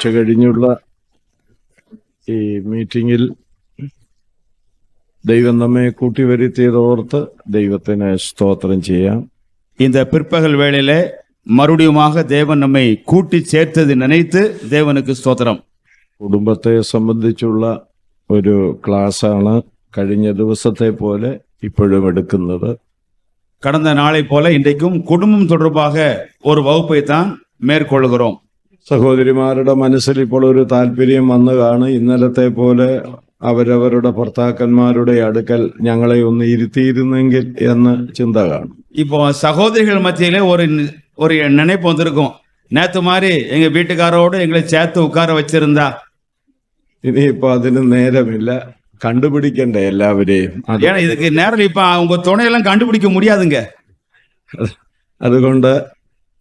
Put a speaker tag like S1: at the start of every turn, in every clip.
S1: ഉച്ച കഴിഞ്ഞുള്ള ഈ മീറ്റിംഗിൽ ദൈവം നമ്മെ കൂട്ടിവരുത്തിയതോർത്ത് ദൈവത്തിന് സ്തോത്രം ചെയ്യാം
S2: இந்த பிற்பகல் வேளையில மறுபடியுமாக தேவன் நம்மை கூட்டி சேர்த்தது நினைத்து தேவனுக்கு ஸ்தோத்திரம்
S1: കുടുംബത്തെ സംബന്ധിച്ചുള്ള ഒരു ക്ലാസ്സാണ് കഴിഞ്ഞ ദിവസത്തെ പോലെ ഇപ്പോഴും എടുക്കുന്നത്
S2: கடந்த நாளை போல இன்றைக்கும் குடும்பம் தொடர்பாக ஒரு வகுப்பை தான் மேற்கொள்கிறோம்
S1: സഹോദരിമാരുടെ മനസ്സിൽ ഇപ്പോൾ ഒരു താല്പര്യം വന്നു കാണും ഇന്നലത്തെ പോലെ അവരവരുടെ ഭർത്താക്കന്മാരുടെ അടുക്കൽ ഞങ്ങളെ ഒന്ന് ഇരുത്തിയിരുന്നെങ്കിൽ എന്ന് ചിന്ത കാണും
S2: இப்போ சகோதரிகள் மத்தியில ஒரு ஒரு நினைப்பு வந்திருக்கும் நேத்து மாதிரி எங்க வீட்டுக்காரோடு எங்களை சேர்த்து உட்கார வச்சிருந்தா
S1: ഇനിയിപ്പോ അതിന് നേരമില്ല കണ്ടുപിടിക്കണ്ടേ എല്ലാവരെയും അത്
S2: ஏன்னா இதுக்கு நேரம் இப்ப உங்க துணையெல்லாம் கண்டுபிடிக்க முடியாதுங்க
S1: അതുകൊണ്ട്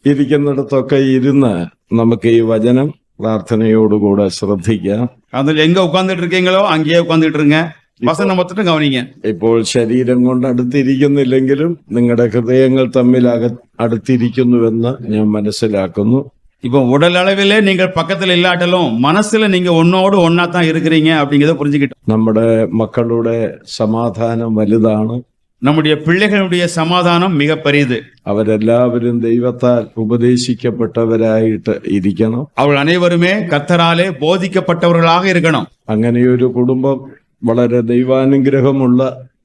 S1: ഇരിക്കുന്നിടത്തൊക്കെ ഇരുന്ന് നമുക്ക് ഈ വചനം പ്രാർത്ഥനയോടുകൂടെ ശ്രദ്ധിക്കാം
S2: அதில் எங்க உட்கார்ந்துட்டு இருக்கீங்களோ அங்கேயே உட்கார்ந்துட்டு இருங்க வசனம் மொத்தம் கவனிங்க
S1: ഇപ്പോൾ ശരീരം കൊണ്ട് അടുത്തിരിക്കുന്നില്ലെങ്കിലും നിങ്ങളുടെ ഹൃദയങ്ങൾ തമ്മിൽ അക അടുത്തിരിക്കുന്നുവെന്ന് ഞാൻ മനസ്സിലാക്കുന്നു
S2: இப்போ உடல் அளவிலே நீங்கள் பக்கத்துல இல்லாட்டலும் மனசுல நீங்க ஒன்னோடு ஒன்னா தான் இருக்கிறீங்க அப்படிங்கறத புரிஞ்சுக்கிட்டோம்
S1: നമ്മുടെ മക്കളുടെ സമാധാനം വലുതാണ്
S2: നമ്മുടെ പിള്ളേകളുടെ സമാധാനം മിക പരിത്
S1: അവരെല്ലാവരും ദൈവത്താൽ ഉപദേശിക്കപ്പെട്ടവരായിട്ട് ഇരിക്കണം
S2: അവൾ അനേവരുമേ കത്തറാലെ ബോധിക്കപ്പെട്ടവരാക ഇരിക്കണം
S1: അങ്ങനെ ഒരു കുടുംബം വളരെ ദൈവാനുഗ്രഹമുള്ള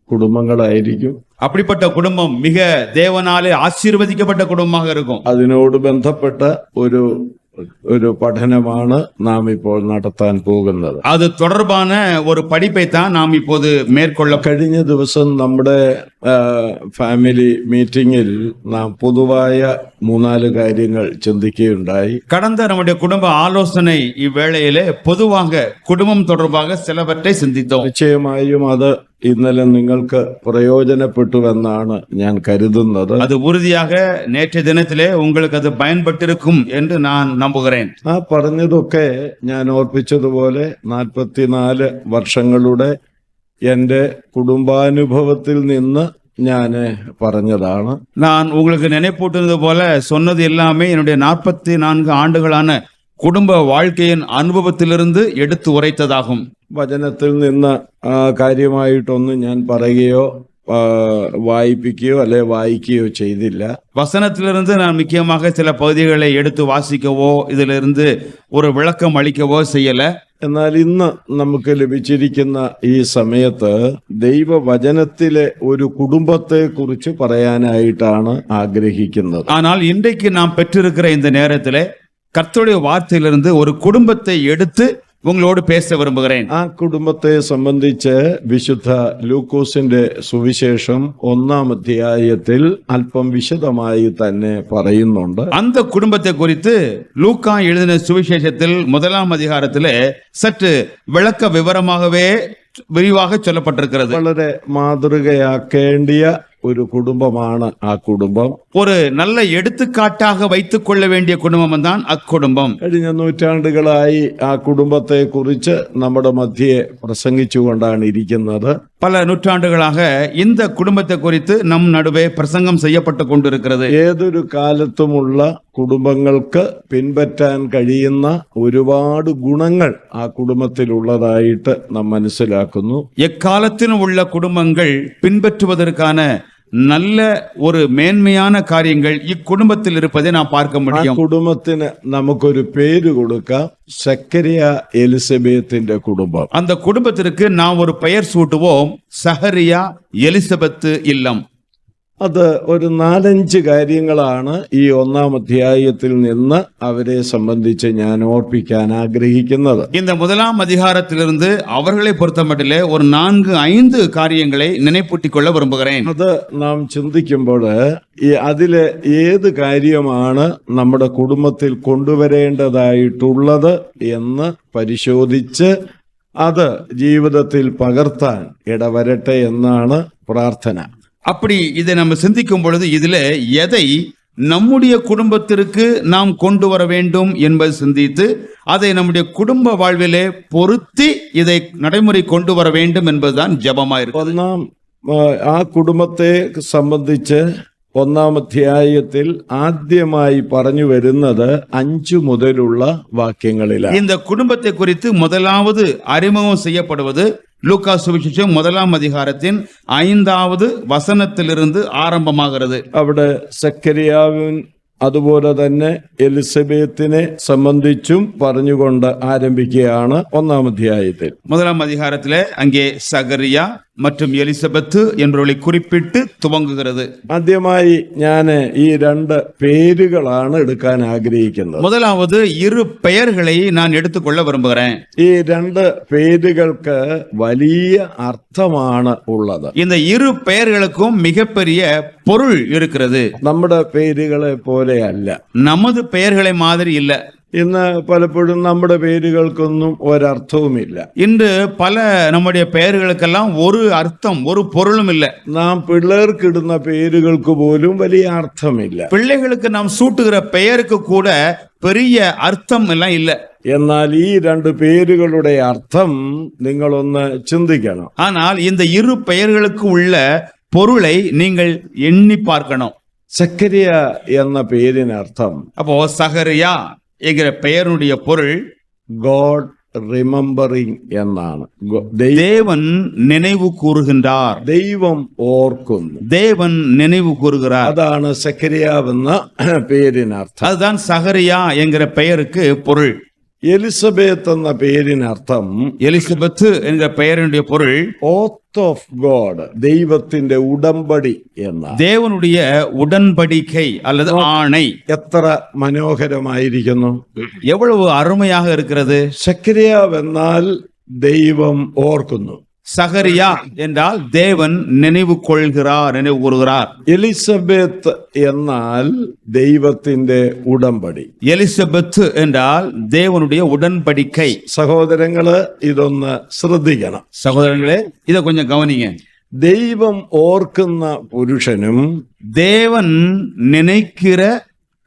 S1: കുടുംബങ്ങളായിരിക്കും
S2: അപ്പടിപ്പെട്ട കുടുംബം മിക ദേവനാലെ ആശീർവദിക്കപ്പെട്ട കുടുംബമായിരിക്കും
S1: അതിനോട് ബന്ധപ്പെട്ട ഒരു ഒരു പഠനമാണ് നാം ഇപ്പോൾ നടത്താൻ പോകുന്നത്
S2: அது தொடர்பான ஒரு படிப்பை தான் நாம் இப்போது மேற்கொள்ள
S1: കഴിഞ്ഞ ദിവസം നമ്മുടെ ആ, ഫാമിലി മീറ്റിംഗിൽ നാം പൊതുവായ മൂന്നാല് കാര്യങ്ങൾ ചിന്തിക്കുകയുണ്ടായി
S2: கடந்த நம்முடைய குடும்ப ஆலோசனை இவ்வேளையிலே பொதுவாக குடும்பம் தொடர்பாக சிலவற்றை சிந்தித்தோம்
S1: നിശ്ചയമായും അത് ഇന്നലെ നിങ്ങൾക്ക് പ്രയോജനപ്പെട്ടുവെന്നാണ് ഞാൻ കരുതുന്നത്.
S2: അത് ഉറുതിയാക നേറ്റ ദിനത്തിലെ ഉങ്ങൾക്ക് അത് പയൻപെട്ടിരിക്കും എന്ന് ഞാൻ നമ്പുകേൻ
S1: ആ പറഞ്ഞതൊക്കെ ഞാൻ ഓർപ്പിച്ചതുപോലെ നാൽപ്പത്തിനാല് വർഷങ്ങളുടെ എന്റെ കുടുംബാനുഭവത്തിൽ നിന്ന് ഞാൻ പറഞ്ഞതാണ്.
S2: ഞാൻ ഉങ്ങൾക്ക് നെനപ്പൂട്ടുന്നത് പോലെ സ്വന്നത് എല്ലാമേ എന്നുടേ നാൽപ്പത്തി നാല് ആണ്ടുകളാണ് குடும்ப வாழ்க்கையின் அனுபவத்திலிருந்து எடுத்து உரைத்ததாகும்
S1: വചനത്തിൽ നിന്ന് ആ, കാര്യമായിട്ടൊന്നും ഞാൻ പറയുകയോ ആ, വായിപ്പിക്കുകയോ അല്ലെ വായിക്കുകയോ ചെയ്തില്ല
S2: வசனத்திலிருந்து நான் முக்கியமாக சில பகுதிகளை எடுத்து வாசிக்கவோ இதிலிருந்து ஒரு விளக்கம் அளிக்கவோ செய்யல
S1: എന്നാൽ ഇന്ന് നമുക്ക് ലഭിച്ചിരിക്കുന്ന ഈ സമയത്ത് ദൈവവചനത്തിലെ ഒരു കുടുംബത്തെ കുറിച്ച് പറയാനായിട്ടാണ് ആഗ്രഹിക്കുന്നത്
S2: ஆனால் இன்றைக்கு நாம் பெற்றிருக்கிற இந்த நேரத்திலே கர்த்தருடைய வார்த்தையிலிருந்து ஒரு குடும்பத்தை எடுத்து உங்களோடு பேச விரும்புகிறேன்
S1: ആ കുടുംബത്തെ സംബന്ധിച്ച് വിശുദ്ധ ലൂക്കോസിന്റെ സുവിശേഷം ഒന്നാം അധ്യായത്തിൽ അല്പം വിശദമായി തന്നെ പറയുന്നുണ്ട്
S2: அந்த குடும்பத்தை குறித்து லூக்கா எழுதின சுவிசேஷத்தில் முதலாம் அதிகாரத்திலே சற்று விளக்க விவரமாகவே விரிவாக சொல்லப்பட்டிருக்கிறது
S1: വളരെ മാതൃകയാക്കേണ്ടിയ ഒരു കുടുംബമാണ് ആ കുടുംബം
S2: ஒரு நல்ல எடுத்துக்காட்டாக வைத்துக் கொள்ள வேண்டிய குடும்பம் தான் அக்குடும்பம்
S1: കഴിഞ്ഞ നൂറ്റാണ്ടുകളായി ആ കുടുംബത്തെ കുറിച്ച് നമ്മുടെ മധ്യയെ പ്രസംഗിച്ചുകൊണ്ടാണ് ഇരിക്കുന്നത്
S2: பல நூற்றாண்டுகளாக இந்த குடும்பத்தை குறித்து நம் நடுவே பிரசங்கம் செய்யப்பட்டு கொண்டிருக்கிறது
S1: ഏതൊരു കാലത്തുമുള്ള കുടുംബങ്ങൾക്ക് പിൻപറ്റാൻ കഴിയുന്ന ഒരുപാട് ഗുണങ്ങൾ ആ കുടുംബത്തിലുള്ളതായിട്ട് നാം മനസ്സിലാക്കുന്നു
S2: எக்காலத்திலும் உள்ள குடும்பங்கள் பின்பற்றுவதற்கான நல்ல ஒரு மேன்மையான காரியங்கள் இக்குடும்பத்தில் இருப்பதை நாம் பார்க்க
S1: ആ
S2: முடியும்
S1: കുടുംബത്തിന് നമുക്കൊരു പേര് കൊടുക്കാം സക്കരിയ എലിസബത്തിന്റെ കുടുംബം
S2: அந்த குடும்பத்திற்கு நாம் ஒரு பெயர் சூட்டுவோம் சஹரியா எலிசபெத்து இல்லம்
S1: അത് ഒരു നാലഞ്ച് കാര്യങ്ങളാണ് ഈ ഒന്നാം അധ്യായത്തിൽ നിന്ന് അവരെ സംബന്ധിച്ച് ഞാൻ ഓർപ്പിക്കാൻ ആഗ്രഹിക്കുന്നത്
S2: இந்த முதலாம் அதிகாரத்திலிருந்து அவர்களை பொறுத்தமட்டிலே ஒரு நான்கு ஐந்து காரியங்களை நினைப்பூட்டிக் கொள்ள விரும்புகிறேன்
S1: അത് നാം ചിന്തിക്കുമ്പോൾ ഈ അതിലെ ഏത് കാര്യമാണ് നമ്മുടെ കുടുംബത്തിൽ കൊണ്ടുവരേണ്ടതായിട്ടുള്ളത് എന്ന് പരിശോധിച്ച് അത് ജീവിതത്തിൽ പകർത്താൻ ഇടവരട്ടെ എന്നാണ് പ്രാർത്ഥന
S2: அப்படி இதை நம்ம சிந்திக்கும் பொழுது இதிலே எதை நம்முடைய குடும்பத்திற்கு நாம் கொண்டு வர வேண்டும் என்பது சிந்தித்து அதை நம்முடைய குடும்ப வாழ்விலே பொருத்தி இதை நடைமுறை கொண்டு வர வேண்டும் என்பதுதான் ஜெபமா இருக்கு
S1: ഒന്നാം ആ, ആ കുടുംബത്തെ സംബന്ധിച്ച് ഒന്നാം അധ്യായത്തിൽ ആദ്യമായി പറഞ്ഞു വരുന്നത് അഞ്ചു മുതലുള്ള വാക്യങ്ങളിലാണ്
S2: இந்த குடும்பத்தை குறித்து முதலாவது அறிமுகம் செய்யப்படுவது லூக்கா சுவிசேஷம் முதலாம் அதிகாரத்தின் ஐந்தாவது வசனத்திலிருந்து ஆரம்பமாகிறது
S1: അവിടെ സക്കരിയാവിൻ അതുപോലെ തന്നെ എലിസബത്തിനെ സംബന്ധിച്ചും പറഞ്ഞുകൊണ്ട് ആരംഭിക്കുകയാണ് ഒന്നാം അധ്യായത്തിൽ
S2: முதலாம் அதிகாரத்திலே அங்கே சகரியா மற்றும் எலிசபெத்து என்பவர்களை குறிப்பிட்டு துவங்குகிறது
S1: ആദ്യമായി ഞാൻ ഈ രണ്ട് പേരുകളാണ് എടുക്കാൻ ആഗ്രഹിക്കുന്നത്
S2: முதலாவது இரு பெயர்களை நான் எடுத்துக்கொள்ள விரும்புகிறேன்
S1: ഈ രണ്ട് പേരുകൾക്ക് വലിയ അർത്ഥമാണ് ഉള്ളത്
S2: இந்த இரு பெயர்களுக்கும் மிகப்பெரிய பொருள் இருக்கிறது
S1: നമ്മുടെ പേരുകളെ പോലെയല്ല
S2: நமது பெயர்களை மாதிரி இல்ல
S1: ഇന്ന് പലപ്പോഴും നമ്മുടെ പേരുകൾക്കൊന്നും ഒരർത്ഥവുമില്ല
S2: இன்று பல நம்முடைய பெயர்களுக்கெல்லாம் ஒரு அர்த்தம் ஒரு பொருளும் இல்லை
S1: നാം പിള്ളേർക്കിടുന്ന പേരുകൾക്ക് പോലും വലിയ അർത്ഥമില്ല
S2: பிள்ளைகளுக்கு நாம் சூட்டுகிற பெயருக்கு கூட பெரிய அர்த்தம் எல்லாம் இல்ல
S1: എന്നാൽ ഈ രണ്ട് പേരുകളുടെ അർത്ഥം നിങ്ങളൊന്ന് ചിന്തിക്കണം
S2: ஆனால் இந்த இரு பெயர்களுக்கு உள்ள பொருளை நீங்கள் எண்ணி பார்க்கணும்
S1: സക്കരിയ എന്ന പേരിനർത്ഥം
S2: அப்போ சகரியா എങ്കിലെ പേരിനുടിയ പൊരുൾ
S1: ഗോഡ് റിമംബറിങ് എന്നാണ്
S2: ദേവൻ നിലവ് കൂറുകിറാർ
S1: ദൈവം ഓർക്കുന്നു
S2: ദേവൻ നിലവ് കൂറുകിറാർ
S1: അതാണ് സക്കരിയാവ് എന്ന പേരിനർത്ഥം
S2: അതാണ് സഹരിയ എങ്കിലെ പേർക്ക് പൊരുൾ பொருள்
S1: എലിസബത്ത് എന്ന പേരിനർത്ഥം
S2: எலிசபெத்து என்கிற பெயரினுடைய பொருள்
S1: ഓത്ത് ഓഫ് ഗോഡ് ദൈവത്തിന്റെ ഉടമ്പടി എന്നാണ്
S2: தேவனுடைய உடன்படிக்கை அல்லது ஆணை
S1: എത്ര മനോഹരമായിരിക്കുന്നു
S2: எவ்வளவு அருமையாக இருக்கிறது
S1: സക്രിയാവ് എന്നാൽ ദൈവം ഓർക്കുന്നു
S2: சகரியா என்றால் தேவன் நினைவு கொள்கிறார் நினைவு கூறுகிறார்
S1: എലിസബത്ത് എന്നാൽ ദൈവത്തിന്റെ ഉടമ്പടി
S2: எலிசபெத்து என்றால் தேவனுடைய உடன்படிக்கை
S1: സഹോദരങ്ങള് ഇതൊന്ന് ശ്രദ്ധിക്കണം
S2: சகோதரர்களே இதை கொஞ்சம் கவனிங்க
S1: ദൈവം ഓർക്കുന്ന പുരുഷനും
S2: தேவன் நினைக்கிற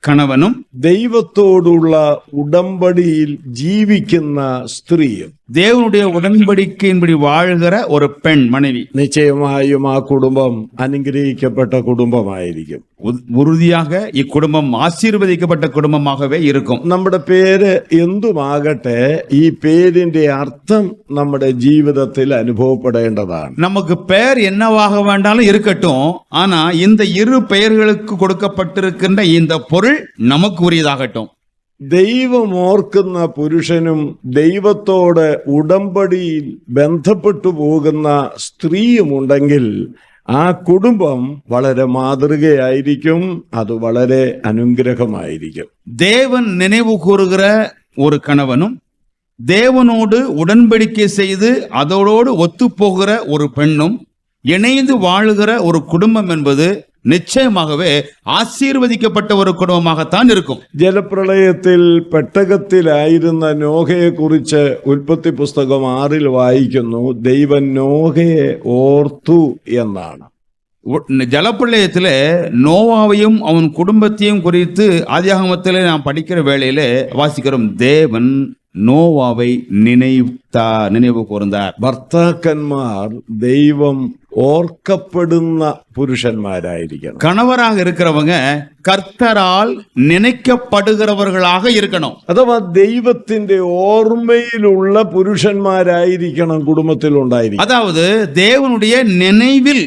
S2: கணவனும்
S1: ദൈവത്തോടുള്ള ഉടമ്പടിയിൽ ജീവിക്കുന്ന സ്ത്രീയും
S2: தேவனுடைய உடன்படிக்கையின்படி வாழ்கிற ஒரு பெண் மனைவி
S1: നിശ്ചയമായും ആ കുടുംബം അനുഗ്രഹിക്കപ്പെട്ട കുടുംബമായിരിക്കും
S2: உ- உறுதியாக இக்குடும்பம் ஆசீர்வதிக்கப்பட்ட குடும்பமாகவே இருக்கும்
S1: നമ്മുടെ പേര് എന്തുമാകട്ടെ ഈ പേരിന്റെ അർത്ഥം നമ്മുടെ ജീവിതത്തിൽ അനുഭവപ്പെടേണ്ടതാണ്
S2: நமக்கு பெயர் என்னவாக வேண்டாலும் இருக்கட்டும் ஆனா இந்த இரு பெயர்களுக்கு கொடுக்கப்பட்டிருக்கின்ற இந்த பொருள் நமக்கு உரியதாகட்டும்
S1: ദൈവം ഓർക്കുന്ന പുരുഷനും ദൈവത്തോട് ഉടമ്പടിയിൽ ബന്ധപ്പെട്ടു പോകുന്ന സ്ത്രീയും ഉണ്ടെങ്കിൽ ആ കുടുംബം വളരെ മാതൃകയായിരിക്കും അത് വളരെ അനുഗ്രഹമായിരിക്കും
S2: தேவன் நினைவு கூறுகிற ஒரு கணவனும் தேவனோடு உடன்படிக்கை செய்து அதோடு ஒத்துப்போகிற ஒரு பெண்ணும் இணைந்து வாழுகிற ஒரு குடும்பம் என்பது நிச்சயமாகவே ஆசீர்வதிக்கப்பட்ட ஒரு குடும்பமாகத்தான் இருக்கும்
S1: ജലപ്രളയത്തിൽ പെട്ടകത്തിലായിരുന്ന നോഹയെക്കുറിച്ച് ഉൽപ്പത്തി പുസ്തകം ആറിൽ വായിക്കുന്നു ദൈവം നോഹയെ ഓർത്തു എന്നാണ്
S2: உ- ஜலப்பிரளயத்திலே நோவாவையும் அவன் குடும்பத்தையும் குறித்து ஆதியாகமத்திலே நாம் படிக்கிற வேளையிலே வாசிக்கிறோம் தேவன் நோவாவை நினைத்தா நினைவு கூர்ந்தார்
S1: ഭർത്താക്കന്മാർ ദൈവം ഓർക്കപ്പെടുന്ന പുരുഷന്മാരായിരിക്കണം
S2: கணவராக இருக்கிறவங்க கர்த்தரால் நினைக்கப்படுகிறவர்களாக இருக்கணும்
S1: അഥവാ ദൈവത്തിന്റെ ഓർമ്മയിലുള്ള പുരുഷന്മാരായിരിക്കണം കുടുംബത്തിൽ ഉണ്ടായിരിക്കണം
S2: அதாவது தேவனுடைய நினைவில்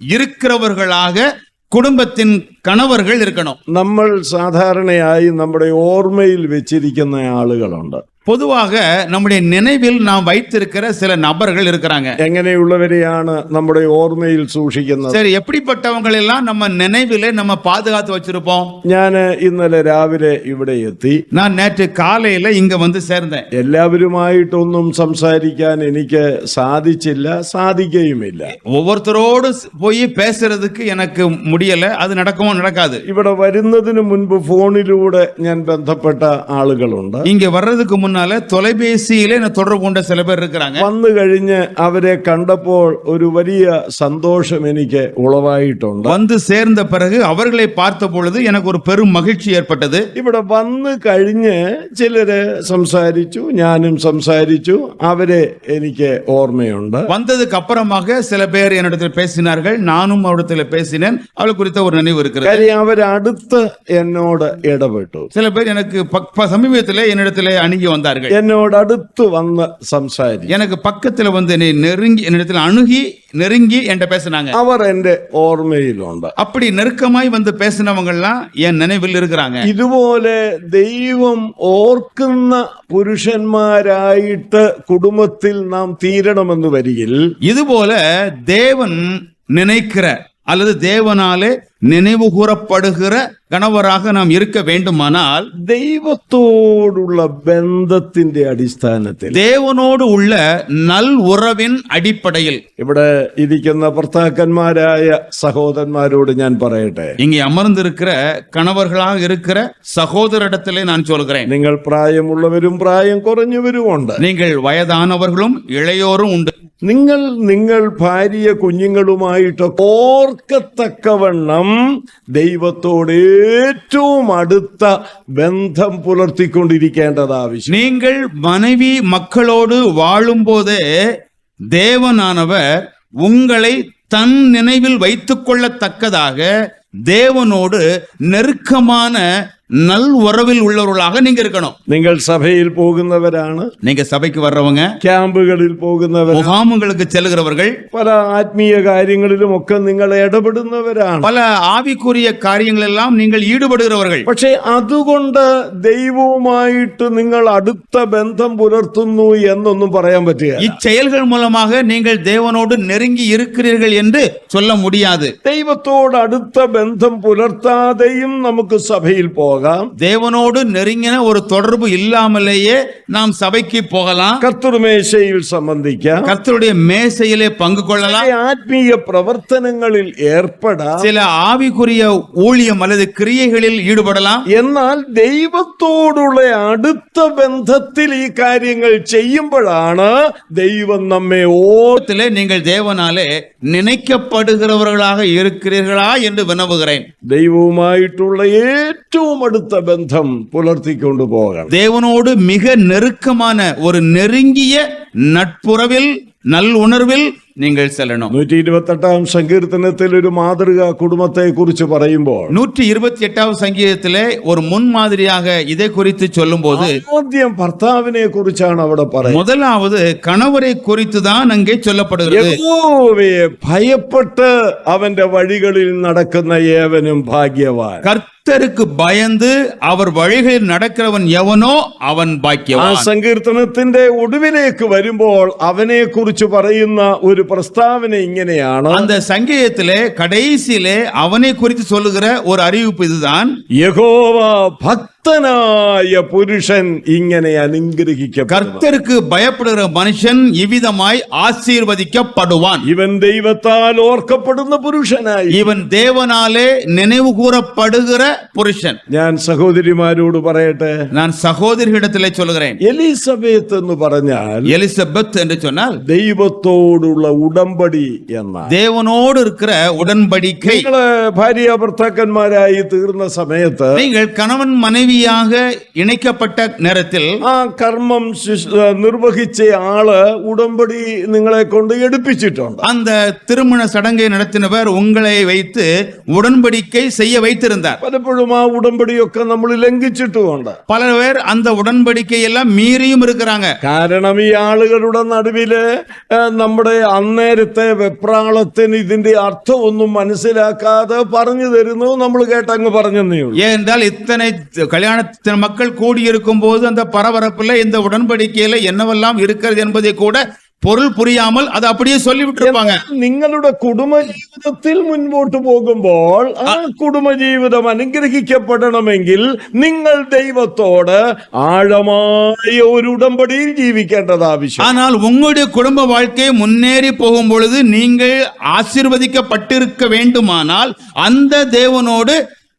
S2: இருக்கிறவர்களாக குடும்பத்தின் கணவர்கள் இருக்கணும்
S1: നമ്മൾ സാധാരണയായി നമ്മുടെ ഓർമ്മയിൽ വെച്ചിരിക്കുന്ന ആളുകളുണ്ട്
S2: பொதுவாக நம்முடைய நினைவில் நாம் வைத்திருக்கிற சில நபர்கள் இருக்கிறாங்க
S1: എങ്ങനെയുള്ളവരെയാണ് നമ്മുടെ ഓർമ്മയിൽ സൂക്ഷിക്കുന്നത്
S2: சரி எப்படிப்பட்டவங்க எல்லாம் நம்ம நினைவிலே நம்ம பாதுகாத்து வச்சிருப்போம்
S1: ഞാൻ ഇന്നലെ രാവിലെ ഇവിടെ എത്തി
S2: நான் நேற்று காலையில இங்க வந்து சேர்ந்தேன்
S1: എല്ലാവരുമായിട്ടൊന്നും സംസാരിക്കാൻ എനിക്ക് സാധിച്ചില്ല സാധിക്കുകയുമില്ല
S2: ஒவ்வொருத்தரோடு போய் பேசுறதுக்கு எனக்கு முடியல அது நடக்குமோ நடக்காது
S1: ഇവിടെ വരുന്നതിന് മുൻപ് ഫോണിലൂടെ ഞാൻ ബന്ധപ്പെട്ട ആളുകളുണ്ട്
S2: இங்க வர்றதுக்கு முன்னாடி முன்னால தொலைபேசியிலே என்ன தொடர்பு கொண்ட சில பேர் இருக்கிறாங்க
S1: വന്നു കഴിഞ്ഞ് അവരെ കണ്ടപ്പോൾ ഒരു വലിയ സന്തോഷം എനിക്ക് ഉളവായിട്ടുണ്ട്
S2: வந்து சேர்ந்த பிறகு அவர்களை பார்த்த பொழுது எனக்கு ஒரு பெரும் மகிழ்ச்சி ஏற்பட்டது
S1: ഇവിടെ വന്നു കഴിഞ്ഞ് ചിലര് സംസാരിച്ചു ഞാനും സംസാരിച്ചു അവരെ എനിക്ക് ഓർമ്മയുണ്ട്
S2: வந்ததுக்கு அப்புறமாக சில பேர் என்னிடத்தில் பேசினார்கள் நானும் அவரிடத்தில் பேசினேன் அவள் குறித்த ஒரு நினைவு இருக்கிறது
S1: കാര്യം അവരടുത്ത് എന്നോട് ഇടപെട്ടു
S2: சில பேர் எனக்கு பக்- ப- சமீபத்திலே என்னிடத்திலே அணுகி வந்தார்கள்
S1: എന്നോട് അടുത്ത് വന്ന് സംസാരിച്ചു
S2: எனக்கு பக்கத்துல வந்து என்னை நெருங்கி என்னிடத்தில் அணுகி நெருங்கி என்கிட்ட பேசினாங்க
S1: അവർ എന്റെ ഓർമ്മയിലുണ്ട്
S2: அப்படி நெருக்கமாய் வந்து பேசினவங்க எல்லாம் என் நினைவில் இருக்கிறாங்க
S1: ഇതുപോലെ ദൈവം ഓർക്കുന്ന പുരുഷന്മാരായിട്ട് കുടുംബത്തിൽ നാം തീരണമെന്ന് വരികിൽ
S2: இதுபோல தேவன் நினைக்கிற அல்லது தேவனாலே நினைவு கூறப்படுகிற கணவராக நாம் இருக்க வேண்டுமானால்
S1: ദൈവത്തോടുള്ള ബന്ധത്തിന്റെ അടിസ്ഥാനത്തിൽ
S2: தேவனோடு உள்ள நல் உறவின் அடிப்படையில்
S1: ഇവിടെ ഇരിക്കുന്ന ഭർത്താക്കന്മാരായ സഹോദരന്മാരോട് ഞാൻ പറയട്ടെ
S2: இங்கே அமர்ந்திருக்கிற கணவர்களாக இருக்கிற சகோதரிடத்திலே நான் சொல்கிறேன்
S1: നിങ്ങൾ പ്രായമുള്ളവരും പ്രായം കുറഞ്ഞവരും ഉണ്ട്
S2: நீங்கள் வயதானவர்களும் இளையோரும் உண்டு
S1: നിങ്ങൾ നിങ്ങൾ ഭാര്യ കുഞ്ഞുങ്ങളുമായിട്ട് ഓർക്കത്തക്കവണ്ണം ദൈവത്തോട് ഏറ്റവും അടുത്ത ബന്ധം പുലർത്തിക്കൊണ്ടിരിക്കേണ്ടത് ആവശ്യം
S2: நீங்கள் மனைவி மக்களோடு வாழும்போதே தேவனானவர் உங்களை தன் நினைவில் வைத்துக் கொள்ளத்தக்கதாக தேவனோடு நெருக்கமான நல் உறவில் உள்ளவர்களாக நீங்க இருக்கணும்
S1: നിങ്ങൾ സഭയിൽ പോകുന്നവരാണ്
S2: நீங்க சபைக்கு வர்றவங்க
S1: ക്യാമ്പുകളിൽ പോകുന്നവർ
S2: முகாமுங்களுக்கு செல்கிறவர்கள்
S1: പല ആത്മീയ കാര്യങ്ങളിലും ഒക്കെ നിങ്ങൾ ഇടപെടുന്നവരാണ്
S2: பல ஆவிக்குரிய காரியங்கள் எல்லாம் நீங்கள் ஈடுபடுகிறவர்கள்
S1: പക്ഷെ അതുകൊണ്ട് ദൈവവുമായിട്ട് നിങ്ങൾ അടുത്ത ബന്ധം പുലർത്തുന്നു എന്നൊന്നും പറയാൻ പറ്റുക
S2: இச்செயல்கள் மூலமாக நீங்கள் தேவனோடு நெருங்கி இருக்கிறீர்கள் என்று சொல்ல முடியாது
S1: ദൈവത്തോട് അടുത്ത ബന്ധം പുലർത്താതെയും നമുക്ക് സഭയിൽ പോകാം ಹೋಗ
S2: தேவனோடு நெருங்கின ஒரு தொடர்பு இல்லாமலேயே நாம் சபைக்கு போகலாம்.
S1: കർത്തൃ മേശയിൽ സംബന്ധിക്കാം
S2: கர்த்தருடைய மேசையிலே பங்கு கொள்ளலாம்.
S1: ആത്മീയ പ്രവർത്തനങ്ങളിൽ ഏർപ്പെടാം
S2: சில ஆவிக்குரிய ஊழியம் அல்லது கிரியைகளில் ஈடுபடலாம்.
S1: എന്നാൽ ദൈവത്തോടുള്ള അടുത്ത ബന്ധത്തിൽ ഈ കാര്യങ്ങൾ ചെയ്യുമ്പോഴാണ് ദൈവം നമ്മെ ഓ
S2: உலகத்திலே நீங்கள் தேவனாலே நினைக்கப்படுகிறவர்களாக இருக்கிறீர்களா என்று வினவுகிறேன்
S1: ദൈവവുമായിട്ടുള്ള ഏറ്റവും അടുത്ത ബന്ധം പുലർത്തിക്കൊണ്ടു പോകണം
S2: தேவனோடு மிக நெருக்கமான ஒரு நெருங்கிய நட்புறவில் நல்லுணர்வில் நீங்கள் செல்லணும்
S1: നൂറ്റി ഇരുപത്തെട്ടാം സങ്കീർത്തനത്തിൽ ഒരു മാതൃക കുടുംബത്തെ കുറിച്ച് പറയുമ്പോൾ
S2: நூற்றி இருபத்தி எட்டாவது சங்கீதத்திலே ஒரு முன்மாதிரியாக இதை குறித்து சொல்லும்போது
S1: ആദ്യം ഭർത്താവിനെ കുറിച്ചാണ് അവിടെ പറയുന്നത്
S2: முதலாவது கணவரை குறித்து தான் அங்கே சொல்லப்படுகிறது
S1: യഹോവയെ ഭയപ്പെട്ട് അവന്റെ വഴികളിൽ നടക്കുന്ന ഏവനും ഭാഗ്യവാൻ
S2: கர்த்தருக்கு பயந்து அவர் வழிகளில் நடக்கிறவன் எவனோ அவன்
S1: ആ
S2: பாக்கியவான்
S1: സങ്കീർത്തനത്തിന്റെ ഒടുവിലേക്ക് വരുമ്പോൾ അവനെ കുറിച്ച് പറയുന്ന ഒരു പ്രസ്താവന ഇങ്ങനെയാണ്
S2: அந்த சங்கீதத்திலே கடைசியிலே அவனை குறித்து சொல்லுகிற ஒரு அறிவிப்பு இதுதான்
S1: യഹോവ കർത്തനായ പുരുഷൻ ഇങ്ങനെ
S2: കർത്തർക്ക് ഭയപ്പെടുന്ന മനുഷ്യൻ ഇവിധമായി ആശീർവദിക്കപ്പെടുവാൻ.
S1: ഇവൻ ദൈവത്താൽ ഓർക്കപ്പെടുന്ന പുരുഷനായി.
S2: ഇവൻ ദേവനാലേ നനവ് പുരുഷൻ.
S1: ഞാൻ സഹോദരിമാരോട് പറയട്ടെ?
S2: ഞാൻ സഹോദരിയിടത്തിലെ ചൊല്ലുകേ
S1: എലിസബത്ത് എന്ന് പറഞ്ഞാൽ
S2: എലിസബത്ത് എന്ന് ചൊന്നാൽ
S1: ദൈവത്തോടുള്ള ഉടമ്പടി
S2: എന്ന ദേവനോട് ഇരിക്കുന്ന
S1: ഉടമ്പടിക്ക് ഭാര്യ ഭർത്താക്കന്മാരായി തീർന്ന സമയത്ത്
S2: നിങ്ങൾ കണവൻ മനവി மனைவியாக இணைக்கப்பட்ட நேரத்தில்
S1: ആ കർമ്മം ശുശ്- നിർവഹിച്ച ആള് ഉടമ്പടി നിങ്ങളെ കൊണ്ട് എടുപ്പിച്ചിട്ടുണ്ട്
S2: அந்த திருமண சடங்கை நடத்தினவர் உங்களை வைத்து உடன்படிக்கை செய்ய வைத்திருந்தார்
S1: പലപ്പോഴും ആ ഉടമ്പടിയൊക്കെ നമ്മൾ ലംഘിച്ചിട്ടുമുണ്ട്
S2: பல பேர் அந்த உடன்படிக்கை எல்லாம் மீறியும் இருக்கிறாங்க
S1: കാരണം ഈ ആളുകളുടെ നടുവില് ആ, നമ്മുടെ അന്നേരത്തെ വെപ്രാളത്തിന് ഇതിന്റെ അർത്ഥം ഒന്നും മനസ്സിലാക്കാതെ പറഞ്ഞു തരുന്നു നമ്മൾ കേട്ടങ്ങ് പറഞ്ഞെന്നേ ഉള്ളൂ
S2: ஏனென்றால் இத்தனை கல்யாணத்தின் மக்கள் கூடியிருக்கும் போது அந்த பரபரப்புல இந்த உடன்படிக்கையில என்னவெல்லாம் இருக்கிறது என்பதை கூட பொருள் புரியாமல் அதை அப்படியே சொல்லிவிட்டு இருப்பாங்க
S1: നിങ്ങളുടെ കുടുംബജീവിതത്തിൽ മുൻപോട്ട് പോകുമ്പോൾ ആ കുടുംബജീവിതം അനുഗ്രഹിക്കപ്പെടണമെങ്കിൽ നിങ്ങൾ ദൈവത്തോട് ആഴമായ ഒരു ഉടമ്പടിയിൽ ജീവിക്കേണ്ടത് ആവശ്യം
S2: ஆனால் உங்களுடைய குடும்ப வாழ்க்கை முன்னேறி போகும் பொழுது நீங்கள் ஆசீர்வதிக்கப்பட்டிருக்க வேண்டுமானால் அந்த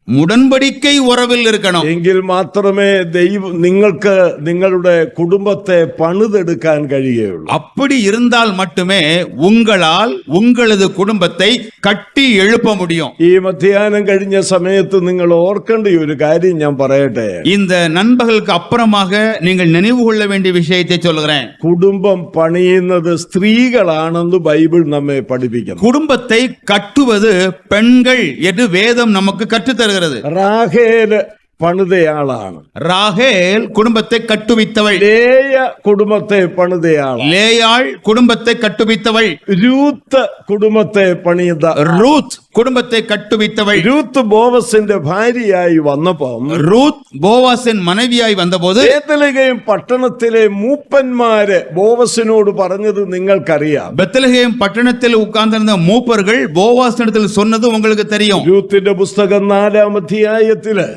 S2: தேவனோடு உடன்படிக்கை உறவில் இருக்கணும்
S1: എങ്കിൽ മാത്രമേ ദൈവം നിങ്ങൾക്ക് നിങ്ങളുടെ കുടുംബത്തെ പണിതെടുക്കാൻ കഴിയുകയുള്ളൂ
S2: அப்படி இருந்தால் மட்டுமே உங்களால் உங்களது குடும்பத்தை கட்டி எழுப்ப முடியும்
S1: ഈ മധ്യാഹ്നം കഴിഞ്ഞ സമയത്ത് നിങ്ങൾ ഓർക്കേണ്ട ഒരു കാര്യം ഞാൻ പറയട്ടെ
S2: இந்த நண்பர்களுக்கு அப்புறமாக நீங்கள் நினைவு கொள்ள வேண்டிய விஷயத்தை சொல்கிறேன்
S1: കുടുംബം പണിയുന്നത് സ്ത്രീകളാണെന്ന് ബൈബിൾ നമ്മെ പഠിപ്പിക്കുന്നു
S2: குடும்பத்தை கட்டுவது பெண்கள் என்று வேதம் நமக்கு கற்றுத் தருகிறது
S1: കൊടുക്കരുത് റാഹേൽ പണിതയാളാണ്
S2: ராகேல் குடும்பத்தை கட்டுவித்தவள்
S1: ലേയ കുടുംബത്തെ പണിതയാളാണ്
S2: லேயாள் குடும்பத்தை கட்டுவித்தவள்
S1: രൂത്ത് കുടുംബത്തെ പണിത
S2: ரூத் குடும்பத்தை கட்டுவித்தவள்
S1: രൂത്ത് ബോവസിന്റെ ഭാര്യയായി വന്നപ്പം
S2: ரூத் போவாசின் மனைவியாய் வந்தபோது
S1: ബേത്തലഹേം പട്ടണത്തിലെ മൂപ്പന്മാര് ബോവസിനോട് പറഞ്ഞത് നിങ്ങൾക്കറിയാം
S2: பெத்லகேம் பட்டணத்தில் உட்கார்ந்திருந்த மூப்பர்கள் போவாசினிடத்தில் சொன்னது உங்களுக்கு தெரியும்
S1: രൂത്തിന്റെ പുസ്തകം നാലാം അധ്യായത്തില്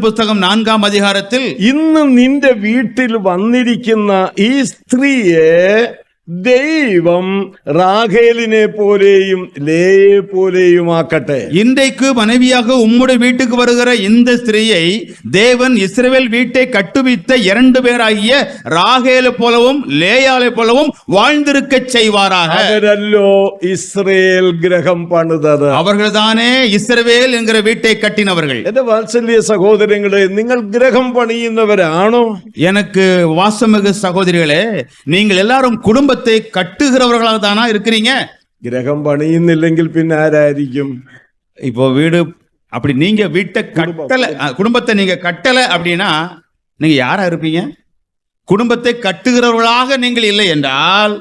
S2: പുസ്തകം നാലാം അധികാരത്തിൽ
S1: ഇന്ന് നിന്റെ വീട്ടിൽ വന്നിരിക്കുന്ന ഈ സ്ത്രീയെ ദൈവം റാഖേലിനെ പോലെയും ലേയെ പോലെയും ആക്കട്ടെ
S2: இன்றைக்கு மனைவியாக உம்முடைய வீட்டுக்கு வருகிற இந்த ஸ்திரீயை தேவன் இஸ்ரவேல் வீட்டை கட்டுவித்த இரண்டு பேராகிய ராகேலை போலவும் லேயாலை போலவும் வாழ்ந்திருக்க செய்வாராக
S1: അവരല്ലോ ഇസ്രയേൽ ഗ്രഹം പണിതത്
S2: அவர்கள்தானே இஸ்ரவேல் என்கிற வீட்டை கட்டினவர்கள்
S1: എന്റെ വാത്സല്യ സഹോദരങ്ങളെ നിങ്ങൾ ഗ്രഹം പണിയുന്നവരാണോ
S2: எனக்கு வாசமிகு சகோதரிகளே நீங்கள் எல்லாரும் குடும்பத்தை கட்டுகிறவர்களாக தானா இருக்கிறீங்க
S1: ഗ്രഹം പണിയുന്നില്ലെങ്കിൽ പിന്നെ ആരായിരിക്കും
S2: இப்போ வீடு அப்படி நீங்க வீட்டை கட்டல அஹ், குடும்பத்தை நீங்க கட்டல அப்படின்னா நீங்க யாரா இருப்பீங்க குடும்பத்தை கட்டுகிறவர்களாக நீங்கள் இல்லை என்றால்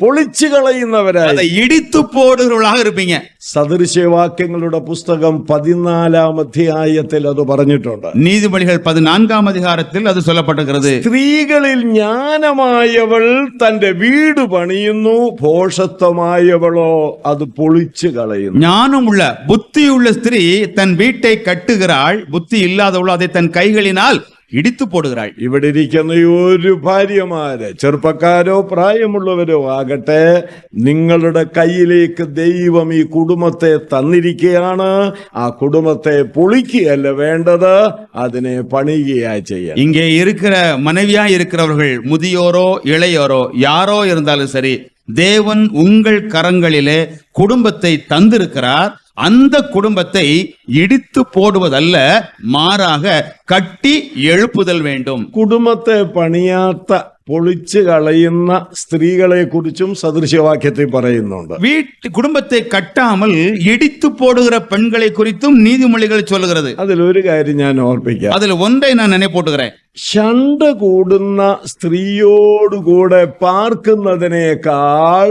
S1: പൊളിച്ചു കളയുന്നവരായി
S2: அதை இடித்து போடுகிறவர்களாக இருப்பீங்க
S1: സദൃശ്യവാക്യങ്ങളുടെ പുസ്തകം പതിനാലാം അധ്യായത്തിൽ അത് പറഞ്ഞിട്ടുണ്ട്
S2: நீதிமொழிகள் பதினான்காம் அதிகாரத்தில் அது சொல்லப்பட்டிருக்கிறது
S1: സ്ത്രീകളിൽ ജ്ഞാനമായവൾ തന്റെ വീട് പണിയുന്നു ഭോഷത്വമായവളോ അത് പൊളിച്ചു കളയുന്നു
S2: ஞானம் உள்ள புத்தியுள்ள ஸ்திரீ தன் வீட்டை கட்டுகிறாள் புத்தி இல்லாதவளோ அதை தன் கைகளினால் இடித்து போடுகிறாள்
S1: ഇവിടെ ഇരിക്കുന്ന ഈ ഒരു ഭാര്യമാര് ചെറുപ്പക്കാരോ പ്രായമുള്ളവരോ ആകട്ടെ നിങ്ങളുടെ കയ്യിലേക്ക് ദൈവം ഈ കുടുംബത്തെ തന്നിരിക്കുകയാണ് ആ കുടുംബത്തെ പൊളിക്കുകയല്ല വേണ്ടത് അതിനെ പണിയുകയാ ചെയ്യാൻ
S2: இங்கே இருக்கிற மனைவியா இருக்கிறவர்கள் முதியோரோ இளையோரோ யாரோ இருந்தாலும் சரி தேவன் உங்கள் கரங்களிலே குடும்பத்தை தந்திருக்கிறார் அந்த குடும்பத்தை இடித்து போடுவதல்ல மாறாக கட்டி எழுப்புதல் வேண்டும்
S1: കുടുംബത്തെ പണിയാത്ത പൊളിച്ചു കളയുന്ന സ്ത്രീകളെ കുറിച്ചും സദൃശ്യവാക്യത്തിൽ പറയുന്നുണ്ട്
S2: வீட்டு குடும்பத்தை கட்டாமல் இடித்து போடுகிற பெண்களை குறித்தும் நீதிமொழிகள் சொல்லுகிறது
S1: അതിലൊരു കാര്യം ഞാൻ ഓർപ്പിക്കാം
S2: அதுல ஒன்றை நான் நினைப்போட்டுகிறேன்
S1: ഷണ്ട കൂടുന്ന സ്ത്രീയോടുകൂടെ പാർക്കുന്നതിനേക്കാൾ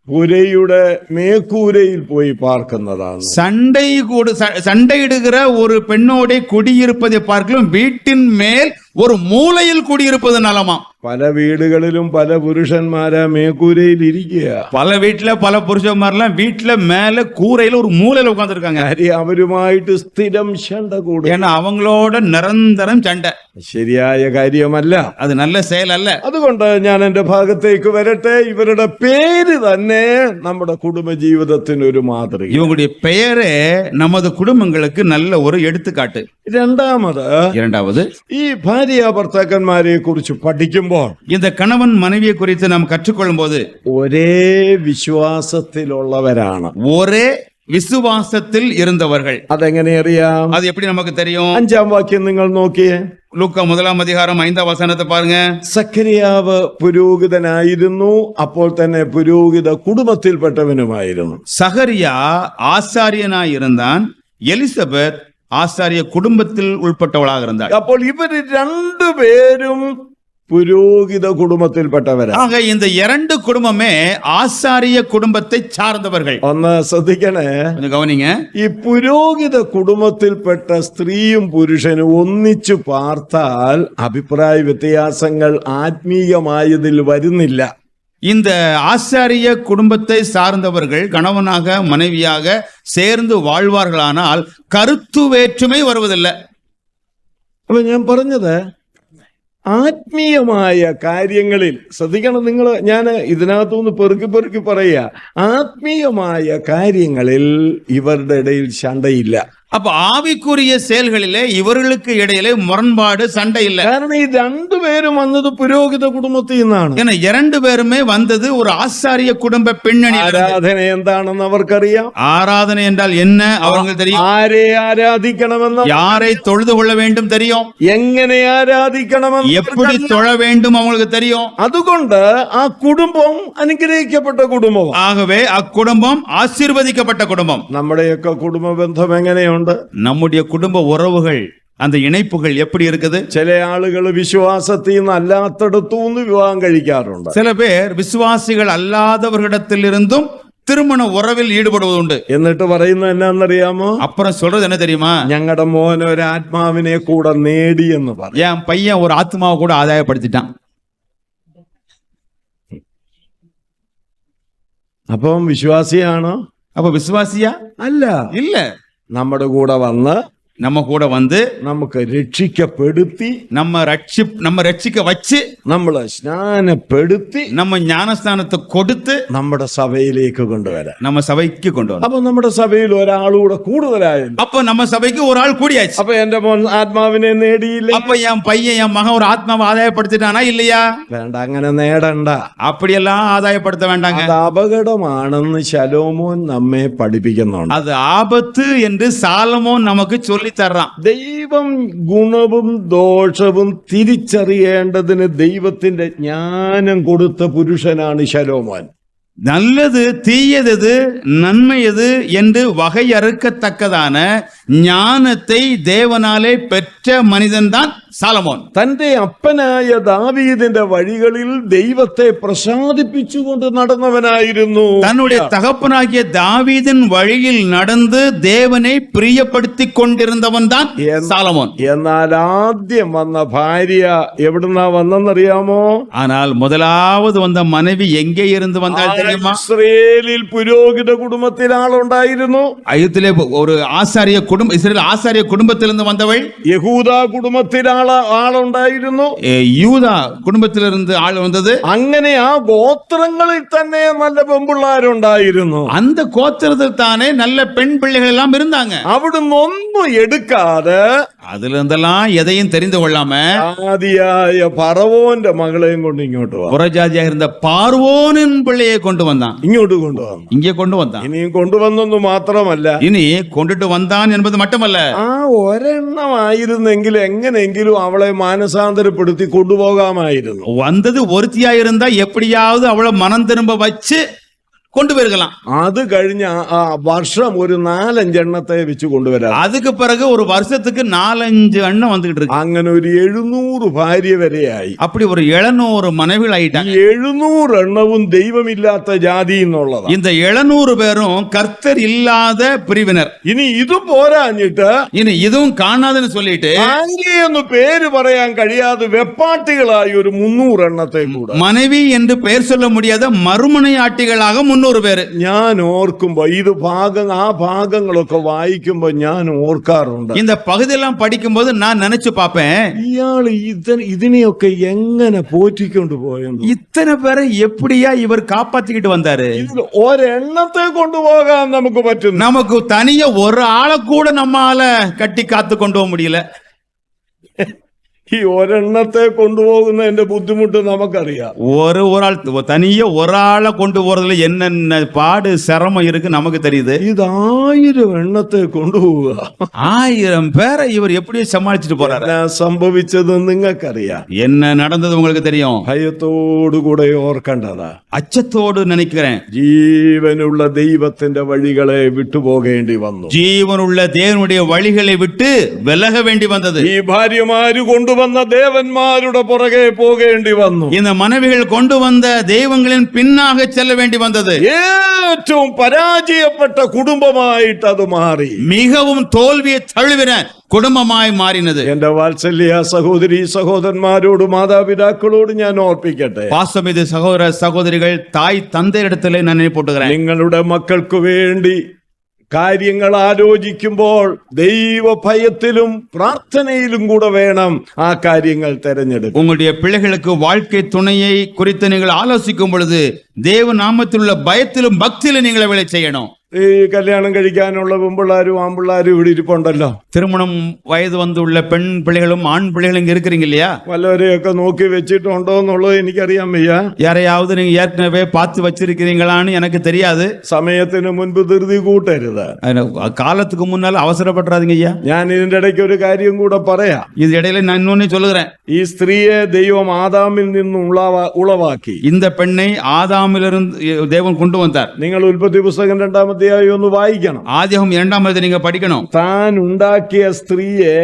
S2: ச-
S1: പുരയുടെ മേക്കൂരയിൽ പോയി പാർക്കുന്നതാണ്
S2: சண்டை கூடு ச- சண்டையிடுகிற ஒரு பெண்ணோட குடியிருப்பதை பார்க்கலாம் வீட்டின் மேல் ஒரு மூலையில் குடியிருப்பது நலமாம்
S1: പല വീടുകളിലും പല പുരുഷന്മാരാ മേക്കൂരയിൽ ഇരിക്കുക
S2: പല വീട്ടിലെ പല புருஷன்மாரெல்லாம் വീട്ടിലെ മേലെ கூரையில ഒരു மூலையில உட்காந்துருக்காங்க
S1: കാര്യം അവരുമായിട്ട് സ്ഥിരം ചണ്ട
S2: കൂടുക അവങ്ങളോട് നിരന്തരം ചണ്ട.
S1: ശരിയായ കാര്യമല്ല.
S2: അത് നല്ല செயல்
S1: അതുകൊണ്ട് ഞാൻ എന്റെ ഭാഗത്തേക്ക് വരട്ടെ. ഇവരുടെ പേര് തന്നെ നമ്മുടെ കുടുംബജീവിതത്തിന് ഒരു മാതൃക.
S2: ഇവരുടെ பெயரே നമ്മുടെ കുടുംബങ്ങൾക്ക് നല്ല ഒരു എടുത്തുകാട്ട്.
S1: രണ്ടാമത്
S2: രണ്ടാമത്
S1: ഈ ഭാര്യ ഭർത്താക്കന്മാരെ കുറിച്ച് പഠിക്കും
S2: இந்த கணவன் மனைவியை குறித்து நாம் கற்றுக்கொள்ளும் போது
S1: ഒരേ വിശ്വാസത്തിലുള്ളവരാണ്
S2: ஒரே விசுவாசத்தில் இருந்தவர்கள்
S1: അതെങ്ങനെ അറിയാം
S2: அது எப்படி நமக்கு தெரியும்
S1: അഞ്ചാം വാക്യം നിങ്ങൾ നോക്കിയേ
S2: லூக்கா முதலாம் அதிகாரம் ஐந்தாம் வசனத்தை பாருங்க
S1: സക്രിയാവ് പുരോഹിതനായിരുന്നു അപ്പോൾ തന്നെ പുരോഹിത കുടുംബത്തിൽപ്പെട്ടവനുമായിരുന്നു
S2: சகரியா ஆசாரியனாய் இருந்தான் எலிசபெத் ஆசாரிய குடும்பத்தில் உள்பட்டவளாக இருந்தாள்
S1: അപ്പോൾ ഇവര് രണ്ടുപേരും പുരോഹിത കുടുംബത്തിൽപ്പെട്ടവരാ
S2: ஆக இந்த இரண்டு குடும்பமே ஆசாரிய குடும்பத்தை சார்ந்தவர்கள்
S1: ഒന്ന് ശ്രദ്ധിക്കണേ
S2: கொஞ்சம் கவனிங்க
S1: ഈ പുരോഹിത കുടുംബത്തിൽപ്പെട്ട സ്ത്രീയും പുരുഷനും ഒന്നിച്ചു പാർത്താൽ അഭിപ്രായ വ്യത്യാസങ്ങൾ ആത്മീയമായതിൽ വരുന്നില്ല
S2: இந்த ஆசாரிய குடும்பத்தை சார்ந்தவர்கள் கணவனாக மனைவியாக சேர்ந்து வாழ்வார்களானால் கருத்து வேற்றுமை வருவதில்லை
S1: അപ്പൊ ഞാൻ പറഞ്ഞത് ആത്മീയമായ കാര്യങ്ങളിൽ ശ്രദ്ധിക്കണം നിങ്ങൾ ഞാൻ ഇതിനകത്തുനിന്ന് പെറുക്കി പെറുക്കി പറയുക. ആത്മീയമായ കാര്യങ്ങളിൽ ഇവരുടെ ഇടയിൽ ശണ്ടയില്ല.
S2: அப்ப ஆவிக்குரிய செயல்களிலே இவர்களுக்கு இடையிலே முரண்பாடு சண்டை இல்லை
S1: കാരണം ഈ രണ്ടുപേരും വന്നത് പുരോഹിത കുടുംബത്തിൽ നിന്നാണ്
S2: ஏன்னா இரண்டு பேருமே வந்தது ஒரு ஆசாரிய குடும்ப பின்னணி
S1: ആരാധന എന്താണെന്ന് അവർക്കറിയാം
S2: ஆராதனை என்றால் என்ன அவங்களுக்கு தெரியும்
S1: ആരെ ആരാധിക്കണമെന്ന്
S2: யாரை தொழுது கொள்ள வேண்டும் தெரியும்
S1: എങ്ങനെ ആരാധിക്കണമെന്ന്
S2: எப்படி தொழ வேண்டும் அவங்களுக்கு தெரியும்
S1: അതുകൊണ്ട് ആ കുടുംബം അനുഗ്രഹിക്കപ്പെട്ട കുടുംബമാണ്
S2: ஆகவே அக்குடும்பம் ஆசீர்வதிக்கப்பட்ட குடும்பம்
S1: നമ്മുടെയൊക്കെ കുടുംബ ബന്ധം എങ്ങനെയുണ്ട്
S2: நம்முடைய குடும்ப உறவுகள் அந்த இணைப்புகள் எப்படி இருக்குது
S1: ചില ആളുകൾ വിശ്വാസത്തിൽ നിന്ന് അല്ലാത്തടത്തു നിന്ന് വിവാഹം കഴിക്കാറുണ്ട്
S2: சில பேர் விசுவாசிகள் அல்லாதவர்களிடத்திலிருந்தும் திருமண உறவில் ஈடுபடுவதுண்டு
S1: എന്നിട്ട് പറയുന്നത് എന്നാന്നറിയാമോ
S2: அப்புறம் சொல்றது என்ன தெரியுமா
S1: ഞങ്ങളുടെ മോൻ ഒരു ആത്മാവിനെ കൂടെ നേടി എന്ന് പറയും
S2: என் பையன் ஒரு ஆத்மாவை கூட ஆதாயப்படுத்திட்டான்
S1: അപ്പം വിശ്വാസിയാണോ
S2: அப்ப விசுவாசியா
S1: അല്ല
S2: இல்ல
S1: നമ്മുടെ കൂടെ വന്ന്
S2: நம்ம கூட வந்து
S1: നമുക്ക് രക്ഷിക്കപ്പെടുത്തി
S2: நம்ம ரட்சி நம்ம ரட்சிக்க வச்சு
S1: നമ്മളെ സ്നാനപ്പെടുത്തി
S2: நம்ம ஞானஸ்தானத்தை கொடுத்து
S1: നമ്മുടെ സഭയിലേക്ക് കൊണ്ടുവരാൻ
S2: நம்ம சபைக்கு கொண்டு வரோம்
S1: അപ്പൊ നമ്മുടെ സഭയിൽ ഒരാളൂടെ കൂടുതലായല്ലോ
S2: அப்ப நம்ம சபைக்கு ஒரு ஆள் கூடியாச்சு
S1: അപ്പൊ എന്റെ മോൻ ആത്മാവിനെ നേടിയില്ലേ
S2: அப்ப என் பையன் என் மகன் ஒரு ஆத்மாவை ஆதாயப்படுத்திட்டானா இல்லையா
S1: വേണ്ട അങ്ങനെ നേടണ്ട
S2: அப்படியெல்லாம் ஆதாயப்படுத்த வேண்டாங்க
S1: അത് അപകടമാണെന്ന് ശലോമോൻ നമ്മെ പഠിപ്പിക്കുന്നുണ്ട്
S2: அது ஆபத்து என்று சாலமோன் நமக்கு சொல்லி தர்றான்
S1: ദൈവം ഗുണവും ദോഷവും തിരിച്ചറിയേണ്ടതിന് ദൈവത്തിന്റെ ജ്ഞാനം കൊടുത്ത പുരുഷനാണ് ശലോമോൻ
S2: நல்லது தீயது நன்மை எது என்று வகையறுக்கத்தக்கதான ஞானத்தை தேவனாலே பெற்ற மனிதன்தான் சாலமோன்
S1: തന്റെ അപ്പനായ ദാവീദിന്റെ വഴികളിൽ ദൈവത്തെ പ്രസാദിപ്പിച്ചുകൊണ്ട് നടന്നവനായിരുന്നു
S2: தன்னுடைய தகப்பனாகிய தாவீதின் வழியில் நடந்து தேவனை பிரியப்படுத்திக் கொண்டிருந்தவன் தான் சாலமோன்
S1: എന്നാൽ ആദ്യം വന്ന ഭാര്യ എവിടുന്നാ വന്നെന്നറിയാമോ
S2: ஆனால் முதலாவது வந்த மனைவி எங்கே இருந்து வந்தால் தெரியுமா
S1: ഇസ്രയേലിൽ പുരോഹിത കുടുംബത്തിൽ ആളുണ്ടായിരുന്നു
S2: அயுத்திலே ஒரு ஆசாரிய குடும்ப இஸ்ரேல் ஆசாரிய குடும்பத்திலிருந்து வந்தவள்
S1: യഹൂദ കുടുംബത്തിൽ ആള് ആളുണ്ടായിരുന്നു
S2: ஏ, யூதா குடும்பத்திலிருந்து ஆள் வந்தது
S1: അങ്ങനെ ആ ഗോത്രങ്ങളിൽ തന്നെ നല്ല പെമ്പിള്ളാരുണ്ടായിരുന്നു
S2: அந்த கோத்திரத்தில் தானே நல்ல பெண் பிள்ளைகள் எல்லாம் இருந்தாங்க
S1: അവിടുന്ന് ഒന്നും എടുക്കാതെ
S2: அதுல இருந்தெல்லாம் எதையும் தெரிந்து கொள்ளாம
S1: ആദിയായ പറവോന്റെ മകളെയും കൊണ്ട് ഇങ്ങോട്ട് വാ
S2: புறஜாதியாக இருந்த பார்வோனின் பிள்ளையை கொண்டு வந்தான்
S1: ഇങ്ങോട്ട് കൊണ്ടുവന്നു
S2: இங்கே கொண்டு வந்தான்
S1: ഇനിയും കൊണ്ടുവന്നെന്ന് മാത്രമല്ല
S2: இனி கொண்டுட்டு வந்தான் என்பது மட்டுமல்ல
S1: ആ ഒരെണ്ണമായിരുന്നെങ്കിൽ എങ്ങനെയെങ്കിലും പോലും അവളെ മാനസാന്തരപ്പെടുത്തി കൊണ്ടുപോകാമായിരുന്നു
S2: വന്നത് ഒരുത്തിയായിരുന്നാ എപ്പടിയാവത് അവളെ മനം തിരുമ്പ വച്ച് வச்சு கொண்டு போயிருக்கலாம்
S1: അത് കഴിഞ്ഞ ആ- ആ വർഷം ഒരു നാലഞ്ചെണ്ണത്തെ വെച്ച് കൊണ്ടുവരാം
S2: அதுக்கு பிறகு ஒரு வருஷத்துக்கு நாலஞ்சு அண்ணன் வந்துகிட்டு இருக்கு
S1: അങ്ങനെ ഒരു എഴുന്നൂറ് ഭാര്യ വരെയായി
S2: அப்படி ஒரு எழுநூறு மனைவிகள்
S1: ഈ
S2: ஆயிட்டாங்க
S1: എഴുന്നൂറ് എണ്ണവും ദൈവമില്ലാത്ത ജാതി എന്നുള്ളതാണ്
S2: இந்த எழுநூறு பேரும் கர்த்தர் இல்லாத பிரிவினர்
S1: ഇനി ഇത് പോരാഞ്ഞിട്ട്
S2: இனி இதுவும் காணாதுன்னு சொல்லிட்டு
S1: ആംഗ്ലി എന്ന് പേര് പറയാൻ കഴിയാതെ വെപ്പാട്ടികളായി ഒരു മുന്നൂറ് എണ്ണത്തെ കൂടെ
S2: மனைவி என்று பெயர் சொல்ல முடியாத மறுமனையாட்டிகளாக മുന്നൂറ് പേര്
S1: ഞാൻ ഓർക്കുമ്പോ ഇത് ഭാഗങ്ങൾ ആ ഭാഗങ്ങളൊക്കെ വായിക്കുമ്പോ ഞാൻ ഓർക്കാറുണ്ട്
S2: இந்த பகுதியெல்லாம் படிக்கும்போது நான் நினைச்சு பார்ப்பேன்
S1: ഇയാൾ ഇത് ഇതിനെയൊക്കെ എങ്ങനെ പോറ്റിക്കൊണ്ട് പോയെന്ന്
S2: இத்தனை பேரை எப்படியா இவர் காப்பாத்திக்கிட்டு வந்தாரு
S1: ഒരെണ്ണത്തെ കൊണ്ടുപോകാൻ നമുക്ക് പറ്റുന്നു
S2: நமக்கு தனியா ஒரு ஆளை கூட நம்மால கட்டி காத்து கொண்டு
S1: ഈ ഒരെണ്ണത്തെ കൊണ്ടുപോകുന്നതിന്റെ ബുദ്ധിമുട്ട് നമുക്കറിയാം
S2: ஒரு ஒரு ஆள் தனியா ஒரு ஆளை கொண்டு போறதுல என்னென்ன பாடு சிரமம் இருக்கு நமக்கு தெரியுது
S1: ഇത് ആയിരം എണ്ണത്തെ കൊണ്ടുപോവുക
S2: ஆயிரம் பேரை இவர் எப்படி சமாளிச்சுட்டு போறாரு
S1: എന്നാ സംഭവിച്ചത് നിങ്ങൾക്കറിയാം
S2: என்ன நடந்தது உங்களுக்கு தெரியும்
S1: ഭയത്തോടുകൂടെ ഓർക്കേണ്ടതാ
S2: அச்சத்தோடு நினைக்கிறேன்
S1: ജീവനുള്ള ദൈവത്തിന്റെ വഴികളെ വിട്ടുപോകേണ്ടി വന്നു
S2: ஜீவனுள்ள தேவனுடைய வழிகளை விட்டு விலக வேண்டி வந்தது
S1: ഈ ഭാര്യമാര് കൊണ്ടുവന്ന ദേവന്മാരുടെ പുറകെ പോകേണ്ടി വന്നു
S2: இந்த மனைவிகள் கொண்டு வந்த தெய்வங்களின் பின்னாக செல்ல வேண்டி வந்தது
S1: ഏറ്റവും പരാജയപ്പെട്ട കുടുംബമായിട്ട് അത് മാറി
S2: மிகவும் தோல்வியை தழுவின குடும்பமாய் மாறினது
S1: എന്റെ വാത്സല്യ സഹോദരി സഹോദരന്മാരോട് മാതാപിതാക്കളോട് ഞാൻ ഓർപ്പിക്കട്ടെ
S2: பாசமிது சகோதர சகோதரிகள் தாய் தந்தையிடத்திலே நான் நினைப்பூட்டுகிறேன்
S1: നിങ്ങളുടെ മക്കൾക്ക് വേണ്ടി കാര്യങ്ങൾ ആലോചിക്കുമ്പോൾ ദൈവഭയത്തിലും പ്രാർത്ഥനയിലും കൂടെ വേണം ആ കാര്യങ്ങൾ തെരഞ്ഞെടുക്കും
S2: உங்களுடைய பிள்ளைகளுக்கு வாழ்க்கை துணையை குறித்து நீங்கள் ஆலோசிக்கும் பொழுது தேவ நாமத்தில் உள்ள பயத்திலும் பக்தியிலும் நீங்கள் வேலை செய்யணும்
S1: ഈ കല്യാണം കഴിക്കാനുള്ള പെമ്പിള്ളാരും ആമ്പിള്ളാരും ഇവിടെ ഇരിപ്പുണ്ടല്ലോ
S2: திருமணம் வயது வந்துள்ள பெண் பிள்ளைகளும் ஆண் பிள்ளைகளும் இங்க இருக்கிறீங்க இல்லையா
S1: വല്ലവരെയൊക്കെ നോക്കി വെച്ചിട്ടുണ്ടോ എന്നുള്ളത് എനിക്കറിയാൻ വയ്യ
S2: யாரையாவது நீங்க ஏற்கனவே பார்த்து வச்சிருக்கிறீங்களான்னு எனக்கு தெரியாது
S1: സമയത്തിന് മുൻപ് ധൃതി കൂട്ടരുത്
S2: அது காலத்துக்கு முன்னால் அவசரப்பட்டுறாதீங்க ஐயா
S1: ഞാൻ ഇതിന്റെ ഇടയ്ക്ക് ഒരു കാര്യം കൂടെ പറയാം
S2: இது இடையில நான் இன்னொன்னு சொல்லுகிறேன்
S1: ഈ സ്ത്രീയെ ദൈവം ആദാമിൽ നിന്നും ഉളവാ ഉളവാക്കി
S2: இந்த பெண்ணை ஆதாமிலிருந்து தேவன் கொண்டு வந்தார்
S1: നിങ്ങൾ ഉൽപ്പത്തി പുസ്തകം രണ്ടാമത്തെയായി ഒന്ന് വായിക്കണം
S2: ஆதியாகம் இரண்டாம் அதிகாரத்தை நீங்க படிக்கணும்
S1: താൻ ഉണ്ടാക്കിയ സ്ത്രീയെ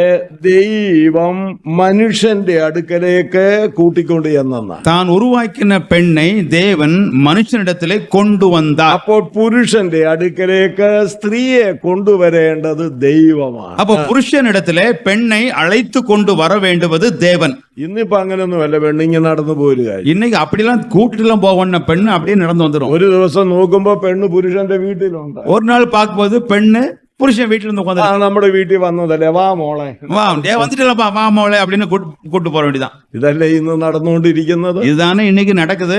S1: ദൈവം മനുഷ്യന്റെ അടുക്കലേക്ക് കൂട്ടിക്കൊണ്ട് ചെന്നെന്ന
S2: தான் உருவாக்கின பெண்ணை தேவன் மனுஷனிடத்திலே கொண்டு வந்தார்
S1: അപ്പോൾ പുരുഷന്റെ അടുക്കലേക്ക് സ്ത്രീയെ കൊണ്ടുവരേണ്ടത് ദൈവമാണ്
S2: அப்ப புருஷனிடத்திலே பெண்ணை அழைத்து கொண்டு வர வேண்டுவது தேவன்
S1: ഇന്നിപ്പോ അങ്ങനെയൊന്നുമല്ല പെണ്ണിങ്ങനെ നടന്നു പോരുക
S2: இன்னைக்கு அப்படிலாம் கூட்டிட்டுலாம் போவோம்னா பெண்ணு அப்படியே நடந்து வந்துடும்
S1: ഒരു ദിവസം നോക്കുമ്പോ പെണ്ണ് പുരുഷന്റെ വീട്ടിലുണ്ട്
S2: ஒரு நாள் பார்க்கும்போது பெண்ணு புருஷன் வீட்டுல இருந்து
S1: ആ
S2: உட்காந்து
S1: നമ്മുടെ വീട്ടിൽ വന്നതല്ലേ വാ മോളെ
S2: வா டே வந்துட்டுலப்பா வா மோளே அப்படின்னு கூட்டு கூட்டு போற வேண்டியதான்
S1: ഇതല്ലേ ഇന്ന് നടന്നുകൊണ്ടിരിക്കുന്നത്
S2: இதுதானே இன்னைக்கு நடக்குது